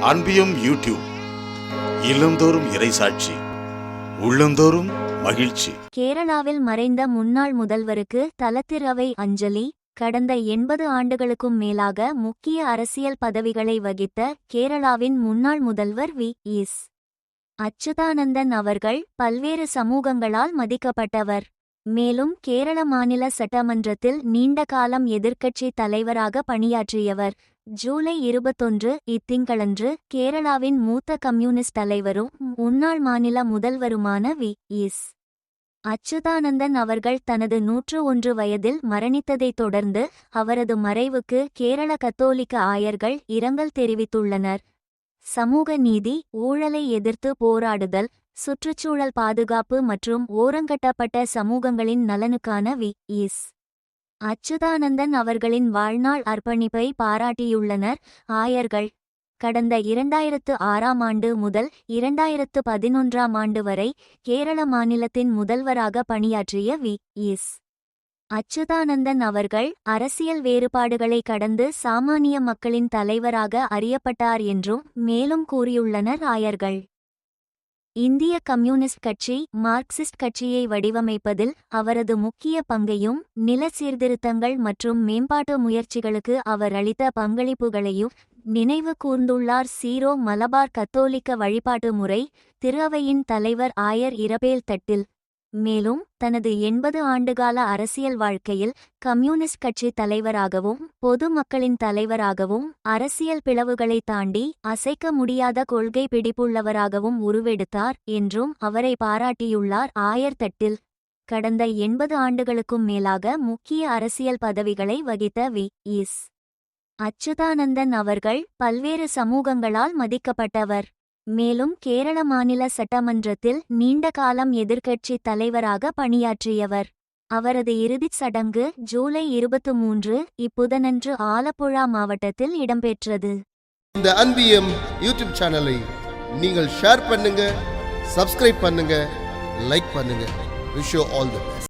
அன்பியும் YouTube இல்லந்தோறும் இறைசாட்சி உள்ளந்தோறும் மகிழ்ச்சி. கேரளாவில் மறைந்த முன்னாள் முதல்வருக்கு தலத்திரவை அஞ்சலி கடந்த எண்பது ஆண்டுகளுக்கும் மேலாக முக்கிய அரசியல் பதவிகளை வகித்த கேரளாவின் முன்னாள் முதல்வர் வி. இஸ் அச்சுதானந்தன் அவர்கள் பல்வேறு சமூகங்களால் மதிக்கப்பட்டவர். மேலும் கேரள மாநில சட்டமன்றத்தில் நீண்ட காலம் எதிர்க்கட்சி தலைவராக பணியாற்றியவர். ஜூலை இருபத்தொன்று இத்திங்களன்று கேரளாவின் மூத்த கம்யூனிஸ்ட் தலைவரும் முன்னாள் மாநில முதல்வருமான வி. இஸ் அச்சுதானந்தன் அவர்கள் தனது நூற்று ஒன்று வயதில் மரணித்ததைத் தொடர்ந்து அவரது மறைவுக்கு கேரள கத்தோலிக்க ஆயர்கள் இரங்கல் தெரிவித்துள்ளனர். சமூக நீதி ஊழலை எதிர்த்து போராடுதல் சுற்றுச்சூழல் பாதுகாப்பு மற்றும் ஓரங்கட்டப்பட்ட சமூகங்களின் நலனுக்கான வி. இஸ் அச்சுதானந்தன் அவர்களின் வாழ்நாள் அர்ப்பணிப்பை பாராட்டியுள்ளனர் ஆயர்கள். கடந்த இரண்டாயிரத்து ஆறாம் ஆண்டு முதல் இரண்டாயிரத்து பதினொன்றாம் ஆண்டு வரை கேரள மாநிலத்தின் முதல்வராக பணியாற்றிய வி. இஸ் அச்சுதானந்தன் அவர்கள் அரசியல் வேறுபாடுகளை கடந்து சாமானிய மக்களின் தலைவராக அறியப்பட்டார் என்றும் மேலும் கூறியுள்ளனர் ஆயர்கள். இந்திய கம்யூனிஸ்ட் கட்சி மார்க்சிஸ்ட் கட்சியை வடிவமைப்பதில் அவரது முக்கிய பங்கையும் நில சீர்திருத்தங்கள் மற்றும் மேம்பாட்டு முயற்சிகளுக்கு அவர் அளித்த பங்களிப்புகளையும் நினைவு கூர்ந்துள்ளார். சீரோ மலபார் கத்தோலிக்க வழிபாட்டு முறை திருவையின் தலைவர் ஆயர் இரபேல் தட்டில் மேலும் தனது எண்பது ஆண்டுகால அரசியல் வாழ்க்கையில் கம்யூனிஸ்ட் கட்சி தலைவராகவும் பொது மக்களின் தலைவராகவும் அரசியல் பிளவுகளை தாண்டி அசைக்க முடியாத கொள்கை பிடிப்புள்ளவராகவும் உருவெடுத்தார் என்றும் அவரை பாராட்டியுள்ளார். ஆயர் தட்டில் கடந்த எண்பது ஆண்டுகளுக்கும் மேலாக முக்கிய அரசியல் பதவிகளை வகித்த வி. இஸ் அச்சுதானந்தன் அவர்கள் பல்வேறு சமூகங்களால் மதிக்கப்பட்டவர். மேலும் கேரள மாநில சட்டமன்றத்தில் நீண்ட காலம் எதிர்க்கட்சி தலைவராக பணியாற்றியவர். அவரது இறுதிச் சடங்கு ஜூலை இருபத்து மூன்று இப்புதனன்று ஆலப்புழா மாவட்டத்தில் இடம்பெற்றது. இந்த அன்பியம் யூடியூப் சேனலை நீங்கள் ஷேர் பண்ணுங்க சப்ஸ்கிரைப் பண்ணுங்க லைக் பண்ணுங்க. Wish all the